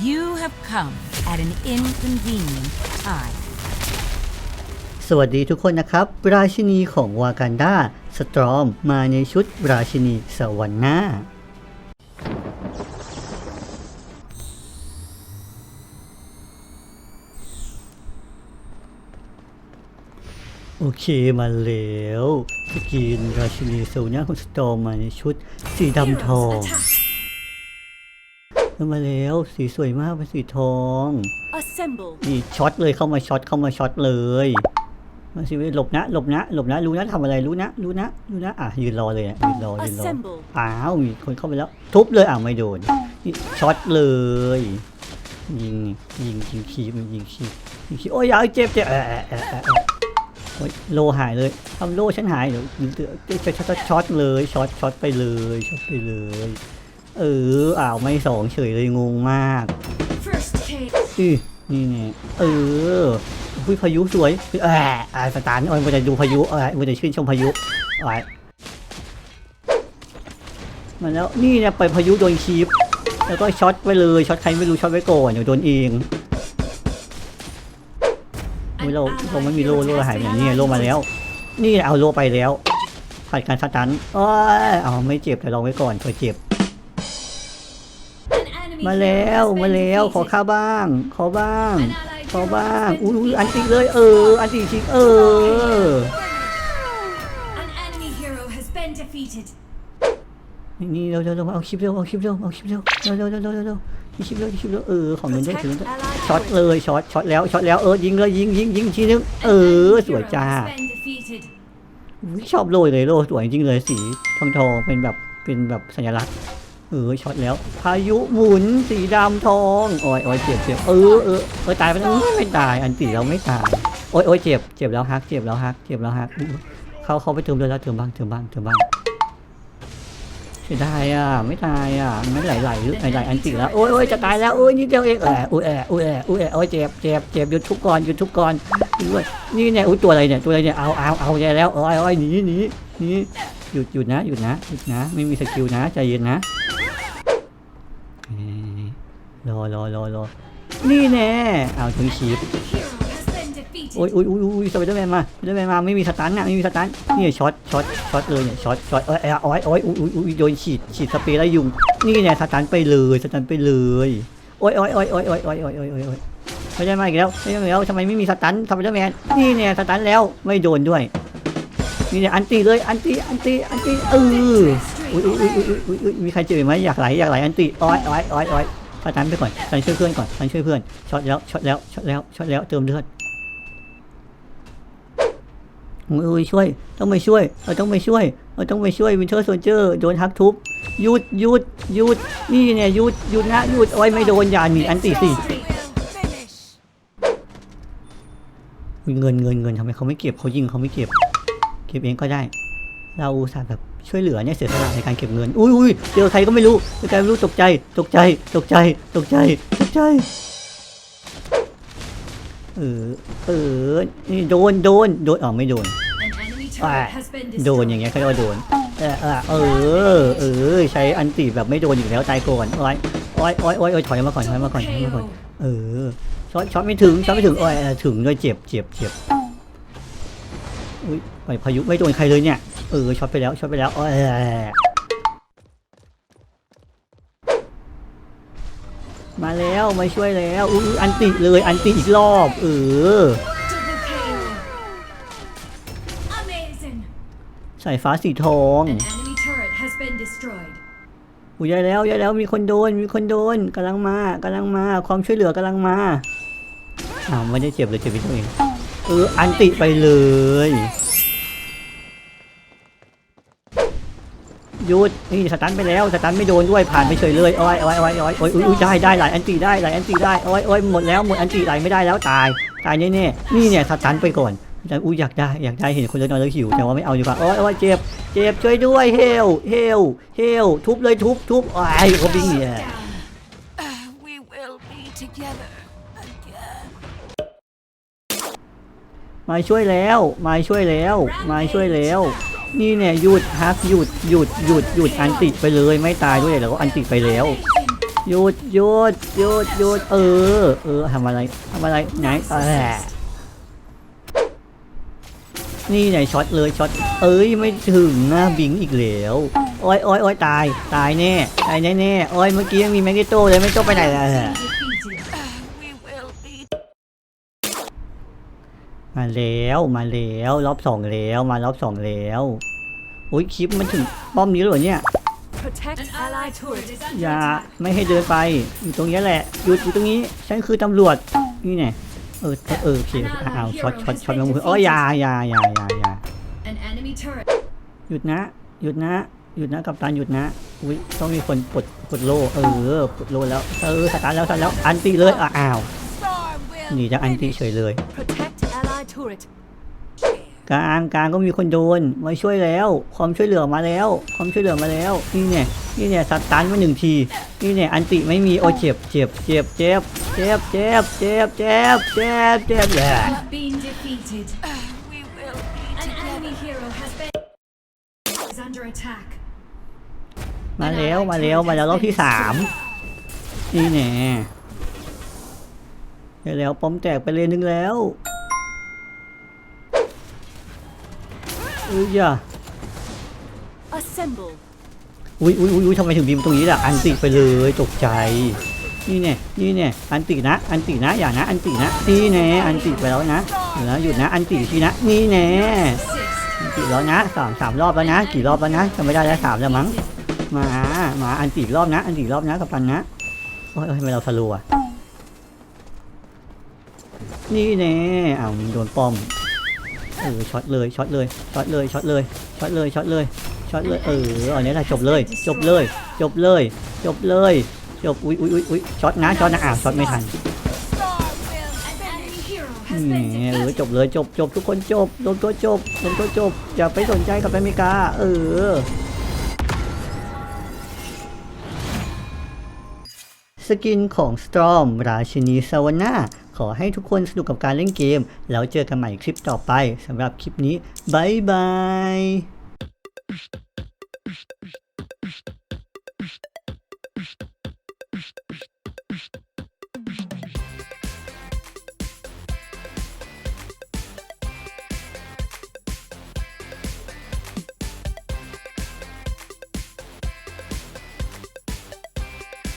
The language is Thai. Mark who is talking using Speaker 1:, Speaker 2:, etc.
Speaker 1: You have come at an inconvenient time.
Speaker 2: สวัสดีทุกคนนะครับ ราชินีของวากันดาสตรอมมาในชุดราชินีสวรรค์หน้าโอเคมาแล้วสกินราชินีสวรรค์หน้าของสตรอมมาในชุดสีดำทอง ข้ามาแล้วสีสวยมากเป็นสีทอง
Speaker 3: Assemble.
Speaker 2: นี่ช็อตเลยเข้ามาช็อตเข้ามาช็อตเลยมาสิหลบนะหลบนะหลบนะรู้นะทำอะไรรู้นะรู้นะรู้นะอะยืนรอเลยอะยืนรอยืนรอ
Speaker 3: Assemble.
Speaker 2: อ้าวมีคนเข้าไปแล้ว ทุบเลยอะไม่โดนนี่ช็อตเลย ยิงยิงยิงขีมันยิงขียิงขีโอ้ยอยาเจ็บเจ็บเออเออเออเออเออโอ้ยโลหายเลยทำโลฉันหายเดี๋ยวเดี๋ยวช็อตช็อตช็อตเลยช็อตช็อตไปเลยช็อตไปเลย เอออ้าวไม่สองเฉยเลยงงมาก
Speaker 3: First take.
Speaker 2: อือนี่ไงเออพุ้ยพายุสวยเอออ่าสตาร์นโอ้ยมันจะดูพายุเออมันจะชื่นชมพายุเอ้ยมาแล้วนี่เนี่ยไปพายุโดนคีบแล้วก็ช็อตไปเลยช็อตใครไม่รู้ช็อตไว้ก่อนเดี๋ยวโดนเองโอ้ยเราเราไม่มีโล่โล่เราหายไปไหนเนี่ยโล่มาแล้ว นี่เอาโล่ไปแล้วผ่านการสตันโอ้ยเอาไม่เจ็บแต่ลองไว้ก่อนเผื่อเจ็บ
Speaker 3: An enemy
Speaker 2: มาแล้ว
Speaker 3: hero has
Speaker 2: มา
Speaker 3: been
Speaker 2: แล้วขอ
Speaker 3: defeated.
Speaker 2: ข้าบ้าง ขอบ้าง
Speaker 3: An allied
Speaker 2: ขอ
Speaker 3: hero
Speaker 2: บ้าง
Speaker 3: has been
Speaker 2: อุ้ย
Speaker 3: defeated.
Speaker 2: อันติเลยเออ อันติจริงเออ
Speaker 3: An enemy hero has been defeated.
Speaker 2: นี่เร็วเร็วเร็วเอาคลิปเร็วเอาคลิปเร็วเอาคลิปเร็วเร็วเร็วเร็วเร็วเร็วเร็วมีคลิปเร็วมีคลิปเร็วเออของเงินได้ถึง
Speaker 3: Protect allied
Speaker 2: ช็อต
Speaker 3: hero.
Speaker 2: เลยช็อตช็อตแล้วช็อตแล้วเออยิงเลยยิงยิงยิงทีนึงเอ
Speaker 3: An
Speaker 2: อ
Speaker 3: enemy
Speaker 2: สวย
Speaker 3: hero
Speaker 2: จ้า
Speaker 3: has been defeated.
Speaker 2: อุ๊ยชอบโรยเลยโรยสวยจริงเลยสีทองทองเป็นแบบเป็นแบบสัญลักษณ์ เออช็อตแล้ว พายุหมุนสีดำทองโอ้ยโอ้ยเจ็บเจ็บเออเออเออตายไปแล้วอุ๊ยไม่ตายอันติเราไม่ตายโอ้ยโอ้ยเจ็บเจ็บแล้วฮักเจ็บแล้วฮักเจ็บแล้วฮักอุ๊ยเขาเขาไปเติมเลยแล้วเติมบ้างเติมบ้างเติมบ้างเสียดายอะไม่ตายอะไม่ไหลไหลไหลไหลอันติแล้วโอ้ยโอ้ยจะตายแล้วโอ้ยนิดเดียวเองแอะอุ้ยแอะอุ้ยแอะอุ้ยแอะโอ้ยเจ็บเจ็บเจ็บหยุดทุกก่อนหยุดทุกก่อนด้วยนี่เนี่ยอุ้ยตัวอะไรเนี่ยตัวอะไรเนี่ยเอาเอาเอาแย่แล้วโอ้ยโอ้ยหนีหนีหนี หยุดหยุดนะหยุดนะหยุดนะ ไม่มีสกิลนะใจเย็นนะรอรอรอรอนี่แน่เอาถึงขีบ
Speaker 3: Hero has been defeated.
Speaker 2: โอ้ยโอ้ยโอ้ยโอ้ยสไปเดอร์แมนมาสไปเดอร์แมนมาไม่มีสตันนะไม่มีสตันนี่ช็อตช็อตช็อตเลยเนี่ยช็อตช็อตเอ้ยเอ้ยโอ้ยโอ้ยโอ้ยโอ้ยโยโดนฉีดฉีดสเปรย์ไล่ยุงนี่เนี่ยสตันไปเลยสตันไปเลยโอ้ยโอ้ยโอ้ยโอ้ยโอ้ยโอ้ยโอ้ยโอ้ยโอ้ยโอ้ยไม่ได้มาอีกแล้วไม่ได้มาอีกแล้วทำไมไม่มีสตันสไปเดอร์แมนนี่เนี่ยสตันแล้วไม่โดนด้วย นี่เนี่ยอันตีเลยอันตีอันตีอันตีเอออุ้ยอุ้ยอุ้ยอุ้ยอุ้ยอุ้ยมีใครเจอไหมอยากไหลอยากไหลอันตีอ้ยอ้ยอ้ยอ้ยสตันไปก่อนสตันช่วยเพื่อนก่อนสตันช่วยเพื่อนช็อตแล้วช็อตแล้วช็อตแล้วช็อตแล้วเติมเลือดอุ้ยช่วยต้องไปช่วยเราต้องไปช่วยเราต้องไปช่วยวินเทอร์โซนเจอร์โดนฮักทุบหยุดหยุดหยุดนี่เนี่ยหยุดหยุดนะหยุดอ้อยไม่โดนอย่าหนีอันตีสิ
Speaker 3: Finish.
Speaker 2: อุ๊ยเงินเงินเงินทำไมเขาไม่เก็บเขายิงเขาไม่เก็บ เก็บเองก็ได้ เราอุตส่าห์แบบช่วยเหลือเนี่ยเสียสละในการเก็บเงิน อุ้ยอุ้ยเจอใครก็ไม่รู้เจอใครไม่รู้ตกใจ ตกใจ ตกใจ ตกใจ ตกใจ เออ เออ นี่โดน โดน โดนอ๋อไม่โดน
Speaker 3: An enemy turret
Speaker 2: Ah,
Speaker 3: has been
Speaker 2: โดน
Speaker 3: destroyed.
Speaker 2: อย่างเงี้ยเขาเรียกว่าโดน เออ เออ เออเออใช้อันติแบบไม่โดนอีกแล้วตายก่อนโอ้ยโอ้ยโอ้ยโอ้ยโอ้ยถอยมาก่อนถอยมาก่อนถอยมาก่อน
Speaker 3: KO.
Speaker 2: เออ ช็อต ช็อตไม่ถึง ช็อตไม่ถึงโอ้ยเออถึงด้วยเจ็บ เจ็บ เจ็บ อุ้ยปล่อยพายุไม่โดนใครเลยเนี่ย เออช็อตไปแล้วช็อตไปแล้วโอ้ยมาแล้วมาช่วยแล้วอุ้ยอันติเลยอันติอีกรอบเออ
Speaker 3: Double KO. Amazing.
Speaker 2: สายฟ้าสีทอง
Speaker 3: An enemy turret has been destroyed.
Speaker 2: อุ้ยยายแล้วยายแล้วมีคนโดนมีคนโดนกำลังมากำลังมา ความช่วยเหลือกำลังมาอ้าวไม่ได้เจ็บเลยเจ็บไปตัวเองเอออันติไปเลยหยุดนี่สตันไปแล้วสตันไม่โดนด้วยผ่านไปเฉยเลยโอ้ยโอ้ยโอ้ยโอ้ยโอ้ยอุ้ยอุ้ยได้ได้หลายอันติได้หลายอันติได้โอ้ยโอ้ยหมดแล้วหมดอันติไหลไม่ได้แล้วตายตายแน่ๆนี่เนี่ยสตันไปก่อนแต่อุ้ยอยากได้อยากได้เห็นคนเล่นนอยแล้วหิวแต่ว่าไม่เอาดีกว่าโอ้ยโอ้ยเจ็บเจ็บช่วยด้วยเฮลเฮลเฮลทุบเลยทุบทุบไอ้เขาบิงเนี่ย มาช่วยแล้ว มาช่วยแล้ว มาช่วยแล้ว นี่เนี่ยหยุดฮักหยุดหยุดหยุดหยุดอันติดไปเลยไม่ตายด้วยแล้วก็อันติดไปแล้วหยุดหยุดหยุดหยุดเออ เออทำอะไรทำอะไรไหนเออนี่ไหนช็อตเลยช็อตเอ้ยไม่ถึงนะบิงอีกแล้วโอ้ยโอ้ยโอ้ยตาย ตายแน่ตายแน่แน่ๆโอ้ยเมื่อกี้ยังมีแมกนิโตเลยไม่โตไปไหนล่ะ มาแล้วมาแล้วรอบสองแล้วมารอบสองแล้วโอ้ยคลิปมันถึงป้อมนี้เลยเหรอเนี่ย
Speaker 3: Protect
Speaker 4: An allied turret is under
Speaker 2: อย่า
Speaker 4: attack.
Speaker 2: ไม่ให้เดินไปอยู่ตรงนี้แหละหยุดอยู่ตรงนี้ฉันคือตำรวจนี่ไงเออเออโอเคอ้าวช็อตช็อตช็อตลงมือโอ้ยอยาอยาอยาอยาอยา
Speaker 3: An enemy turret.
Speaker 2: หยุดนะ หยุดนะหยุดนะกับตานหยุดนะอุ้ยต้องมีคนปลดปลดโล่เออปลดโล่แล้วเออสตาร์ทแล้วสตาร์ทแล้วอันตีเลยอะอ้าว
Speaker 4: Storm will
Speaker 2: หนีจากอันตีเฉยเลย
Speaker 4: protect allied turret.
Speaker 2: กลางกลางก็มีคนโดนมาช่วยแล้วความช่วยเหลือมาแล้ว ความช่วยเหลือมาแล้วนี่เนี่ยนี่เนี่ยสตันมาหนึ่งทีนี่เนี่ยอันติไม่มีโอเจ็บเจ็บเจ็บเจ็บเจ็บเจ็บเจ็บเจ็บเจ็บเจ็บแหละ
Speaker 3: Have been defeated.
Speaker 4: We will be
Speaker 3: An enemy hero has been is under attack.
Speaker 2: มาแล้วมาแล้วมาแล้วรอบที่สามนี่แน่ได้แล้วป้อมแตกไปเลยนึงแล้ว อ้ยอย่า
Speaker 4: assemble.
Speaker 2: อุ้ยอุ้ยอุ้ยอุ๊ยทำไมถึงบีมตรงนี้ล่ะ อันติไปเลยตกใจ นี่เนี่ยนี่เนี่ยอันตินะ อันตินะ อย่านะ อันตินะ นี่แน่อันติไปแล้วนะเดี๋ยวนะหยุดนะ อันติทีนะ นี่แน่
Speaker 3: Six.
Speaker 2: อันติแล้วนะสามสามรอบแล้วนะ กี่รอบแล้วนะจำไม่ได้แล้วสามแล้วมั้ง มา มา อันติอีกรอบนะ อันติอีกรอบนะกับปันนะโอ้ยโอ้ยทำไมเราสลัวอะนี่แน่อ้าวมึงโดนป้อม เออช็อตเลยช็อตเลยช็อตเลยช็อตเลยช็อตเลยช็อตเลยช็อตเลยเอออันนี้แหละจบเลย จบเลย จบเลย จบเลยจบอุ้ยอุ้ยอุ้ยอุ้ยช็อตนะช็อตนะอ้าวช็อตไม่ทัน
Speaker 4: Storm will
Speaker 3: An enemy hero
Speaker 2: แ has ห
Speaker 3: been
Speaker 2: มเออจบเลยจบจบทุกคนจบลงตัวจบลงตัวจบอย่าไปสนใจกับอเมริกา เออสกินของ Storm ราชินีซาวน่า ขอให้ทุกคนสนุกกับการเล่นเกม แล้วเจอกันใหม่คลิปต่อไปสำหรับคลิปนี้บายบาย